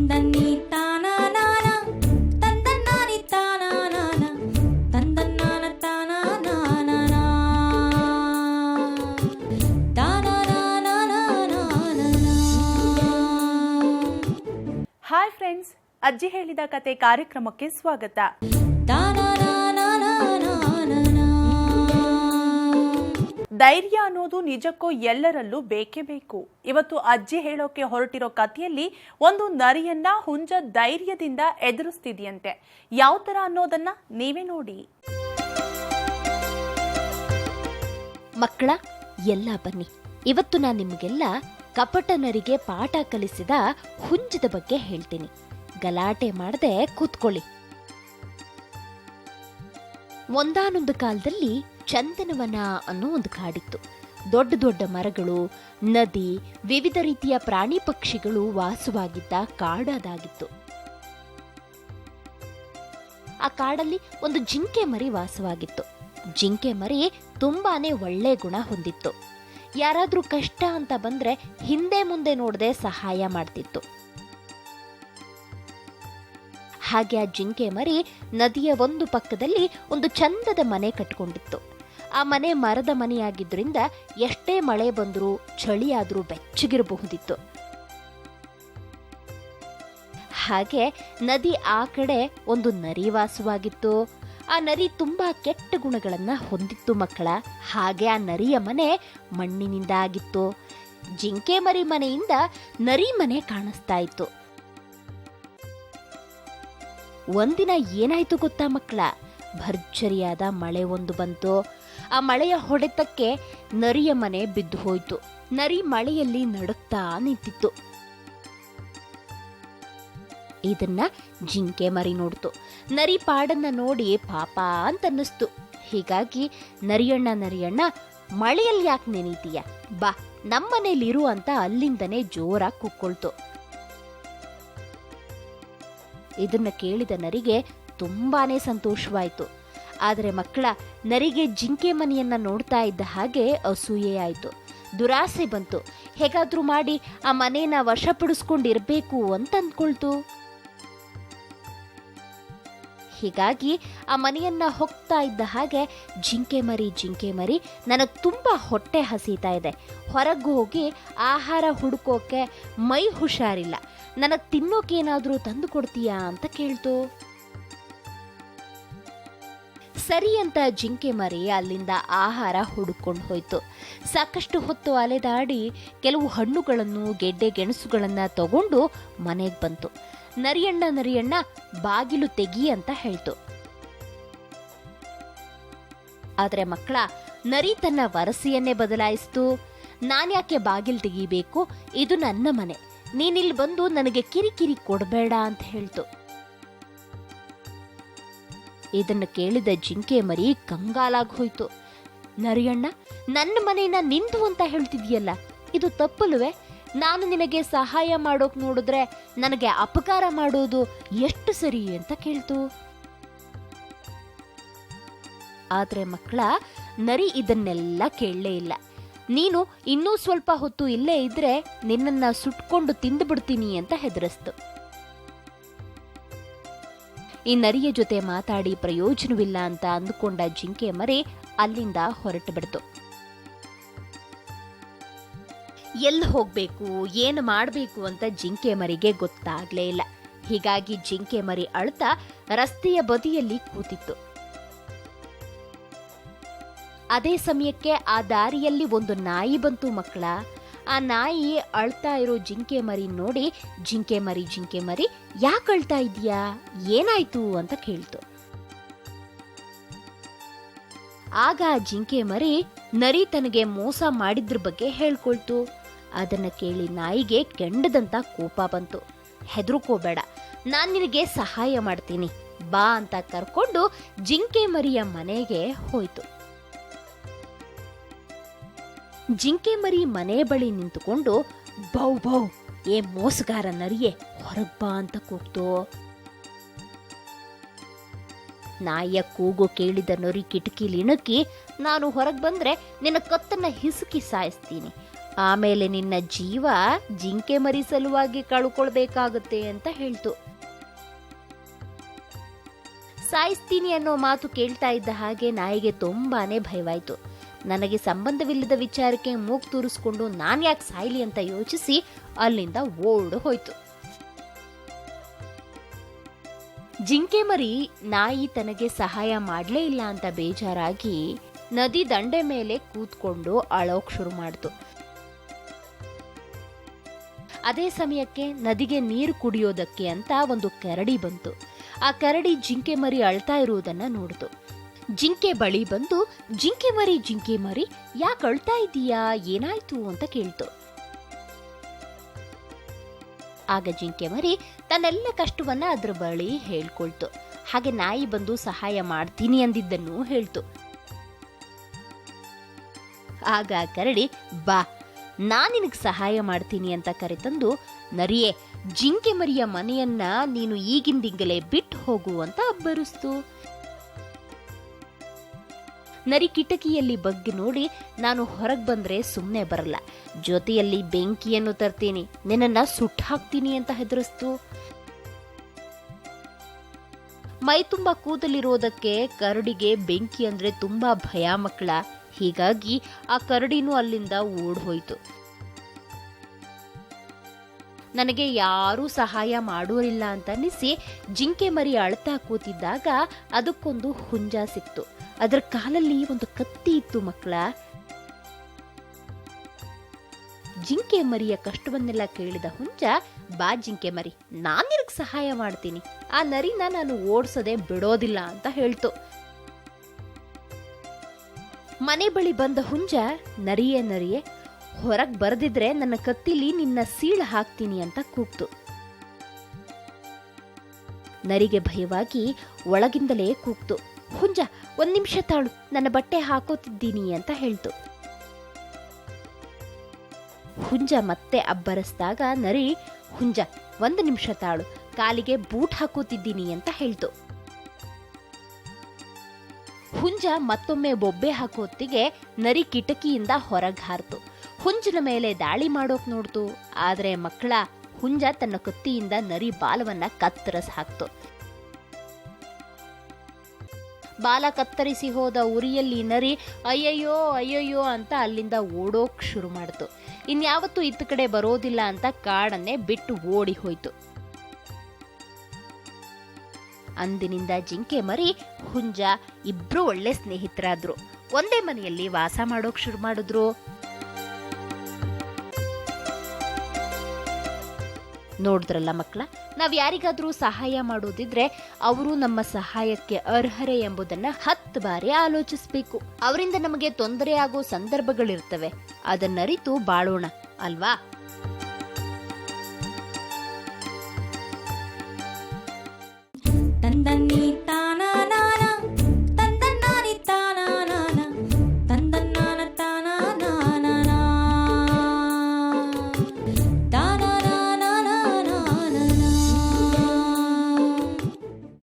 ತಂದನ್ನಿ ತಾನಾನಾನ ತಂದನ್ನಾನಿ ತಾನಾನಾನ ತಂದನ್ನಾನ ತಾನಾನಾನ ತಾನಾನಾನಾನಾನಾನ hi friends ಅಜ್ಜಿ ಹೇಳಿದ ಕತೆ ಕಾರ್ಯಕ್ರಮಕ್ಕೆ ಸ್ವಾಗತ ಧೈರ್ಯ ಅನ್ನೋದು ನಿಜಕ್ಕೂ ಎಲ್ಲರಲ್ಲೂ ಬೇಕೇ ಬೇಕು. ಇವತ್ತು ಅಜ್ಜಿ ಹೇಳೋಕೆ ಹೊರಟಿರೋ ಕಥೆಯಲ್ಲಿ ಒಂದು ನರಿಯನ್ನ ಹುಂಜ ಧೈರ್ಯದಿಂದ ಎದುರಿಸ್ತಿದೆಯಂತೆ. ಯಾವ ತರ ಅನ್ನೋದನ್ನ ನೀವೇ ನೋಡಿ. ಮಕ್ಕಳ, ಎಲ್ಲ ಬನ್ನಿ. ಇವತ್ತು ನಾನು ನಿಮಗೆಲ್ಲ ಕಪಟ ನರಿಗೆ ಪಾಠ ಕಲಿಸಿದ ಹುಂಜದ ಬಗ್ಗೆ ಹೇಳ್ತೀನಿ. ಗಲಾಟೆ ಮಾಡದೆ ಕೂತ್ಕೊಳ್ಳಿ. ಒಂದಾನೊಂದು ಕಾಲದಲ್ಲಿ ಚಂದನವನ ಅನ್ನೋ ಒಂದು ಕಾಡಿತ್ತು. ದೊಡ್ಡ ದೊಡ್ಡ ಮರಗಳು, ನದಿ, ವಿವಿಧ ರೀತಿಯ ಪ್ರಾಣಿ ಪಕ್ಷಿಗಳು ವಾಸವಾಗಿದ್ದ ಕಾಡದಾಗಿತ್ತು. ಆ ಕಾಡಲ್ಲಿ ಒಂದು ಜಿಂಕೆ ಮರಿ ವಾಸವಾಗಿತ್ತು. ಜಿಂಕೆ ಮರಿ ತುಂಬಾನೇ ಒಳ್ಳೆ ಗುಣ ಹೊಂದಿತ್ತು. ಯಾರಾದರೂ ಕಷ್ಟ ಅಂತ ಬಂದ್ರೆ ಹಿಂದೆ ಮುಂದೆ ನೋಡದೆ ಸಹಾಯ ಮಾಡ್ತಿತ್ತು. ಹಾಗೆ ಆ ಜಿಂಕೆ ಮರಿ ನದಿಯ ಒಂದು ಪಕ್ಕದಲ್ಲಿ ಒಂದು ಚಂದದ ಮನೆ ಕಟ್ಕೊಂಡಿತ್ತು. ಆ ಮನೆ ಮರದ ಮನೆಯಾಗಿದ್ದರಿಂದ ಎಷ್ಟೇ ಮಳೆ ಬಂದರೂ ಚಳಿಯಾದರೂ ಬೆಚ್ಚಗಿರಬಹುದಿತ್ತು. ಹಾಗೆ ನದಿ ಆ ಕಡೆ ಒಂದು ನರಿ ವಾಸವಾಗಿತ್ತು. ಆ ನರಿ ತುಂಬಾ ಕೆಟ್ಟ ಗುಣಗಳನ್ನು ಹೊಂದಿತ್ತು ಮಕ್ಕಳ. ಹಾಗೆ ಆ ನರಿಯ ಮನೆ ಮಣ್ಣಿನಿಂದ ಆಗಿತ್ತು. ಜಿಂಕೆ ಮರಿ ಮನೆಯಿಂದ ನರಿ ಮನೆ ಕಾಣಿಸ್ತಾ ಇತ್ತು. ಒಂದಿನ ಏನಾಯ್ತು ಗೊತ್ತಾ ಮಕ್ಕಳ? ಭರ್ಜರಿಯಾದ ಮಳೆ ಒಂದು ಬಂತು. ಆ ಮಳೆಯ ಹೊಡೆತಕ್ಕೆ ನರಿಯ ಮನೆ ಬಿದ್ದು ಹೋಯ್ತು. ನರಿ ಮಳೆಯಲ್ಲಿ ನಡುಕ್ತಾ ನಿಂತಿತ್ತು. ಇದನ್ನ ಜಿಂಕೆ ಮರಿ ನೋಡ್ತು. ನರಿ ಪಾಡನ್ನ ನೋಡಿ ಪಾಪ ಅಂತ ಅನ್ನಿಸ್ತು ಹೀಗಾಗಿ, ನರಿಯಣ್ಣ ನರಿಯಣ್ಣ, ಮಳೆಯಲ್ಲಿ ಯಾಕೆ ನೆನೀತೀಯ? ಬಾ, ನಮ್ಮನೇಲಿರು ಅಂತ ಅಲ್ಲಿಂದನೇ ಜೋರಾಗಿ ಕುಕ್ಕೊಳ್ತು ಇದನ್ನ ಕೇಳಿದ ನರಿಗೆ ತುಂಬಾನೇ ಸಂತೋಷವಾಯಿತು. ಆದರೆ ಮಕ್ಕಳ ನರಿಗೆ ಜಿಂಕೆ ಮನೆಯನ್ನ ನೋಡ್ತಾ ಇದ್ದ ಹಾಗೆ ಅಸೂಯೆ ಆಯ್ತು. ದುರಾಸೆ ಬಂತು. ಹೇಗಾದ್ರೂ ಮಾಡಿ ಆ ಮನೇನ ವಶಪಡಿಸ್ಕೊಂಡಿರ್ಬೇಕು ಅಂತ ಅಂದ್ಕೊಳ್ತು ಹೀಗಾಗಿ ಆ ಮನೆಯನ್ನ ಹೋಗ್ತಾ ಇದ್ದ ಹಾಗೆ ಜಿಂಕೆ ಮರಿ ಜಿಂಕೆ ಮರಿ ನನಗೆ ತುಂಬಾ ಹೊಟ್ಟೆ ಹಸೀತಾ ಇದೆ. ಹೊರಗೆ ಹೋಗಿ ಆಹಾರ ಹುಡುಕೋಕೆ ಮೈ ಹುಷಾರಿಲ್ಲ. ನನಗೆ ತಿನ್ನೋಕೇನಾದರೂ ತಂದು ಕೊಡ್ತೀಯಾ ಅಂತ ಕೇಳ್ತು. ಸರಿ ಅಂತ ಜಿಂಕೆ ಮರಿ ಅಲ್ಲಿಂದ ಆಹಾರ ಹುಡುಕೊಂಡು ಹೋಯ್ತು. ಸಾಕಷ್ಟು ಹೊತ್ತು ಅಲೆದಾಡಿ ಕೆಲವು ಹಣ್ಣುಗಳನ್ನು, ಗೆಡ್ಡೆ ಗೆಣಸುಗಳನ್ನು ತಗೊಂಡು ಮನೆಗೆ ಬಂತು. ನರಿಯಣ್ಣ ನರಿಯಣ್ಣ, ಬಾಗಿಲು ತೆಗಿ ಅಂತ ಹೇಳ್ತು. ಆದರೆ ಮಕ್ಕಳ, ನರಿ ತನ್ನ ವರಸೆಯನ್ನೇ ಬದಲಾಯಿಸ್ತು. ನಾನ್ಯಾಕೆ ಬಾಗಿಲು ತೆಗಿಬೇಕು? ಇದು ನನ್ನ ಮನೆ. ನೀನಿಲ್ಲಿ ಬಂದು ನನಗೆ ಕಿರಿಕಿರಿ ಕೊಡಬೇಡ ಅಂತ ಹೇಳ್ತು. ಇದನ್ನು ಕೇಳಿದ ಜಿಂಕೆ ಮರಿ ಕಂಗಾಲಾಗಿ ಹೋಯ್ತು. ನರಿಯಣ್ಣ, ನನ್ನ ಮನೆಯನ್ನ ನಿಂತು ಅಂತ ಹೇಳ್ತಿದ್ಯಲ್ಲ, ಇದು ತಪ್ಪಲ್ವೇ? ನಾನು ನಿನಗೆ ಸಹಾಯ ಮಾಡೋಕ್ ನೋಡಿದ್ರೆ ನನಗೆ ಅಪಕಾರ ಮಾಡೋದು ಎಷ್ಟು ಸರಿ ಅಂತ ಕೇಳ್ತು. ಆದ್ರೆ ಮಕ್ಕಳ, ನರಿ ಇದನ್ನೆಲ್ಲ ಕೇಳಲೇ ಇಲ್ಲ. ನೀನು ಇನ್ನೂ ಸ್ವಲ್ಪ ಹೊತ್ತು ಇಲ್ಲೇ ಇದ್ರೆ ನಿನ್ನನ್ನ ಸುಟ್ಕೊಂಡು ತಿಂದು ಬಿಡ್ತೀನಿ ಅಂತ ಹೆದರಿಸ್ತು. ಈ ನರಿಯ ಜೊತೆ ಮಾತಾಡಿ ಪ್ರಯೋಜನವಿಲ್ಲ ಅಂತ ಅಂದುಕೊಂಡ ಜಿಂಕೆ ಮರಿ ಅಲ್ಲಿಂದ ಹೊರಟು ಬಿಡ್ತು. ಎಲ್ಲಿ ಹೋಗ್ಬೇಕು, ಏನು ಮಾಡಬೇಕು ಅಂತ ಜಿಂಕೆ ಮರಿಗೆ ಗೊತ್ತಾಗ್ಲೇ ಇಲ್ಲ. ಹೀಗಾಗಿ ಜಿಂಕೆ ಮರಿ ಅಳ್ತಾ ರಸ್ತೆಯ ಬದಿಯಲ್ಲಿ ಕೂತಿತ್ತು. ಅದೇ ಸಮಯಕ್ಕೆ ಆ ದಾರಿಯಲ್ಲಿ ಒಂದು ನಾಯಿ ಬಂತು ಮಕ್ಕಳ. ಆ ನಾಯಿ ಅಳ್ತಾ ಇರೋ ಜಿಂಕೆ ಮರಿ ನೋಡಿ, ಜಿಂಕೆ ಮರಿ ಜಿಂಕೆ ಮರಿ, ಯಾಕೆ ಅಳ್ತಾ ಇದೀಯಾ ಏನಾಯ್ತು? ಅಂತ ಕೇಳ್ತು. ಆಗ ಜಿಂಕೆ ಮರಿ ನರಿ ತನಗೆ ಮೋಸ ಮಾಡಿದ್ರ ಬಗ್ಗೆ ಹೇಳ್ಕೊಳ್ತು. ಅದನ್ನ ಕೇಳಿ ನಾಯಿಗೆ ಕೆಂಡದಂತ ಕೋಪ ಬಂತು. ಹೆದರ್ಕೋಬೇಡ, ನಾನು ನಿನಗೆ ಸಹಾಯ ಮಾಡ್ತೀನಿ. ಬಾ ಅಂತ ಕರ್ಕೊಂಡು ಜಿಂಕೆ ಮರಿಯ ಮನೆಗೆ ಹೋಯ್ತು. ಜಿಂಕೆ ಮರಿ ಮನೆ ಬಳಿ ನಿಂತುಕೊಂಡು, ಬೌ ಬೌ, ಏ ಮೋಸಗಾರ ನರಿಯೇ, ಹೊರಗ್ ಬಾ ಅಂತ ಕೂಗ್ತು. ನಾಯಿಯ ಕೂಗು ಕೇಳಿದ ನರಿ ಕಿಟಕಿಲಿ ಇಣುಕಿ, ನಾನು ಹೊರಗೆ ಬಂದ್ರೆ ನಿನ್ನ ಕತ್ತನ್ನ ಹಿಸುಕಿ ಸಾಯಿಸ್ತೀನಿ. ಆಮೇಲೆ ನಿನ್ನ ಜೀವ ಜಿಂಕೆ ಮರಿ ಸಲುವಾಗಿ ಕಳ್ಕೊಳ್ಬೇಕಾಗುತ್ತೆ ಅಂತ ಹೇಳ್ತು. ಸಾಯಿಸ್ತೀನಿ ಅನ್ನೋ ಮಾತು ಕೇಳ್ತಾ ಇದ್ದ ಹಾಗೆ ನಾಯಿಗೆ ತುಂಬಾನೇ ಭಯವಾಯ್ತು. ನನಗೆ ಸಂಬಂಧವಿಲ್ಲದ ವಿಚಾರಕ್ಕೆ ಮೂಗ್ ತೂರಿಸ್ಕೊಂಡು ನಾನು ಯಾಕೆ ಸಾಯ್ಲಿ ಅಂತ ಯೋಚಿಸಿ ಅಲ್ಲಿಂದ ಓಡು ಹೋಯ್ತು. ಜಿಂಕೆ ಮರಿ ನಾಯಿ ತನಗೆ ಸಹಾಯ ಮಾಡಲೇ ಇಲ್ಲ ಅಂತ ಬೇಜಾರಾಗಿ ನದಿ ದಂಡೆ ಮೇಲೆ ಕೂತ್ಕೊಂಡು ಅಳೋಕ್ ಶುರು ಮಾಡ್ತು. ಅದೇ ಸಮಯಕ್ಕೆ ನದಿಗೆ ನೀರು ಕುಡಿಯೋದಕ್ಕೆ ಅಂತ ಒಂದು ಕರಡಿ ಬಂತು. ಆ ಕರಡಿ ಜಿಂಕೆ ಮರಿ ಅಳ್ತಾ ಇರುವುದನ್ನ ನೋಡ್ತು. ಜಿಂಕೆ ಬಳಿ ಬಂದು, ಜಿಂಕೆ ಮರಿ ಜಿಂಕೆ ಮರಿ, ಯಾಕೆ ಅಳ್ತಾ ಇದೀಯಾ? ಏನಾಯ್ತು? ಅಂತ ಕೇಳ್ತು. ಆಗ ಜಿಂಕೆ ಮರಿ ತನ್ನೆಲ್ಲ ಕಷ್ಟವನ್ನ ಅದ್ರ ಬಳಿ ಹೇಳ್ಕೊಳ್ತು. ಹಾಗೆ ನಾಯಿ ಬಂದು ಸಹಾಯ ಮಾಡ್ತೀನಿ ಅಂದಿದ್ದನ್ನು ಹೇಳ್ತು. ಆಗ ಕರಡಿ, ಬಾ, ನಾನ್ ನಿನಗ್ ಸಹಾಯ ಮಾಡ್ತೀನಿ ಅಂತ ಕರೆತಂದು, ನರಿಯೇ, ಜಿಂಕೆ ಮರಿಯ ಮನೆಯನ್ನ ನೀನು ಈಗಿಂದಿಂಗಲೇ ಬಿಟ್ಟು ಹೋಗು ಅಂತ ಅಬ್ಬರಿಸ್ತು. ನರಿ ಕಿಟಕಿಯಲ್ಲಿ ಬಗ್ಗೆ ನೋಡಿ ನಾನು ಹೊರಗೆ ಬಂದ್ರೆ ಸುಮ್ಮನೆ ಬರಲ್ಲ. ಜೊತೆಯಲ್ಲಿ ಬೆಂಕಿಯನ್ನು ತರ್ತೀನಿ. ನಿನ್ನನ್ನು ಸುಟ್ಟು ಹಾಕ್ತೀನಿ ಅಂತ ಹೆದರಿಸ್ತು. ಮೈ ತುಂಬಾ ಕೂದಲಿರೋದಕ್ಕೆ ಕರಡಿಗೆ ಬೆಂಕಿ ಅಂದ್ರೆ ತುಂಬಾ ಭಯ ಮಕ್ಕಳ. ಹೀಗಾಗಿ ಆ ಕರಡಿನೂ ಅಲ್ಲಿಂದ ಓಡ್ ಹೋಯ್ತು ನನಗೆ ಯಾರೂ ಸಹಾಯ ಮಾಡೋರಿಲ್ಲ ಅಂತ ಅನ್ನಿಸಿ ಜಿಂಕೆ ಮರಿ ಅಳ್ತಾ ಕೂತಿದ್ದಾಗ ಅದಕ್ಕೊಂದು ಹುಂಜ ಸಿಕ್ತು. ಅದರ ಕಾಲಲ್ಲಿ ಒಂದು ಕತ್ತಿ ಇತ್ತು ಮಕ್ಕಳ ಜಿಂಕೆ ಮರಿಯ ಕಷ್ಟವನ್ನೆಲ್ಲ ಕೇಳಿದ ಹುಂಜ ಬಾ ಜಿಂಕೆ ಮರಿ, ನಾನ್ ನಿನಗ್ ಸಹಾಯ ಮಾಡ್ತೀನಿ. ಆ ನರಿನ ನಾನು ಓಡ್ಸದೆ ಬಿಡೋದಿಲ್ಲ ಅಂತ ಹೇಳ್ತು. ಮನೆ ಬಳಿ ಬಂದ ಹುಂಜ ನರಿಯೇ ನರಿಯೇ, ಹೊರಗ್ ಬರೆದಿದ್ರೆ ನನ್ನ ಕತ್ತಿಲಿ ನಿನ್ನ ಸೀಳು ಹಾಕ್ತೀನಿ ಅಂತ ಕೂಗ್ತು. ನರಿಗೆ ಭಯವಾಗಿ ಒಳಗಿಂದಲೇ ಕೂಗ್ತು. ಹುಂಜ, ಒಂದ್ ನಿಮಿಷ ತಾಳು, ನನ್ನ ಬಟ್ಟೆ ಹಾಕೋತಿದ್ದೀನಿ ಅಂತ ಹೇಳ್ತು. ಹುಂಜ ಮತ್ತೆ ಅಬ್ಬರಿಸಿದಾಗ ನರಿ, ಹುಂಜ, ಒಂದು ನಿಮಿಷ ತಾಳು, ಕಾಲಿಗೆ ಬೂಟ್ ಹಾಕೋತಿದ್ದೀನಿ ಅಂತ ಹೇಳ್ತು. ಹುಂಜ ಮತ್ತೊಮ್ಮೆ ಬೊಬ್ಬೆ ಹಾಕೋತ್ತಿಗೆ ನರಿ ಕಿಟಕಿಯಿಂದ ಹೊರಗ್ ಹಾರ್ತು. ಹುಂಜನ ಮೇಲೆ ದಾಳಿ ಮಾಡೋಕ್ ನೋಡ್ತು, ಆದ್ರೆ ಮಕ್ಕಳ ಹುಂಜ ತನ್ನ ಕತ್ತಿಯಿಂದ ನರಿ ಬಾಲವನ್ನ ಕತ್ತರಿಸ್ ಹಾಕ್ತು. ಬಾಲ ಕತ್ತರಿಸಿ ಹೋದ ಉರಿಯಲ್ಲಿ ನರಿ, ಅಯ್ಯಯ್ಯೋ ಅಯ್ಯಯ್ಯೋ ಅಂತ ಅಲ್ಲಿಂದ ಓಡೋಕ್ ಶುರು ಮಾಡ್ತು. ಇನ್ಯಾವತ್ತೂ ಇತ್ತ ಕಡೆ ಬರೋದಿಲ್ಲ ಅಂತ ಕಾಡನ್ನೇ ಬಿಟ್ಟು ಓಡಿ ಹೋಯ್ತು. ಅಂದಿನಿಂದ ಜಿಂಕೆ ಮರಿ, ಹುಂಜ ಇಬ್ರು ಒಳ್ಳೆ ಸ್ನೇಹಿತರಾದ್ರು. ಒಂದೇ ಮನೆಯಲ್ಲಿ ವಾಸ ಮಾಡೋಕ್ ಶುರು ಮಾಡಿದ್ರು. ನೋಡಿದ್ರಲ್ಲ ಮಕ್ಕಳ ನಾವ್ ಯಾರಿಗಾದರೂ ಸಹಾಯ ಮಾಡೋದಿದ್ರೆ ಅವರು ನಮ್ಮ ಸಹಾಯಕ್ಕೆ ಅರ್ಹರೇ ಎಂಬುದನ್ನ ಹತ್ತು ಬಾರಿ ಆಲೋಚಿಸಬೇಕು. ಅವರಿಂದ ನಮಗೆ ತೊಂದರೆ ಆಗೋ ಸಂದರ್ಭಗಳಿರ್ತವೆ. ಅದನ್ನರಿತು ಬಾಳೋಣ, ಅಲ್ವಾ? ತಂದನ್ನಿ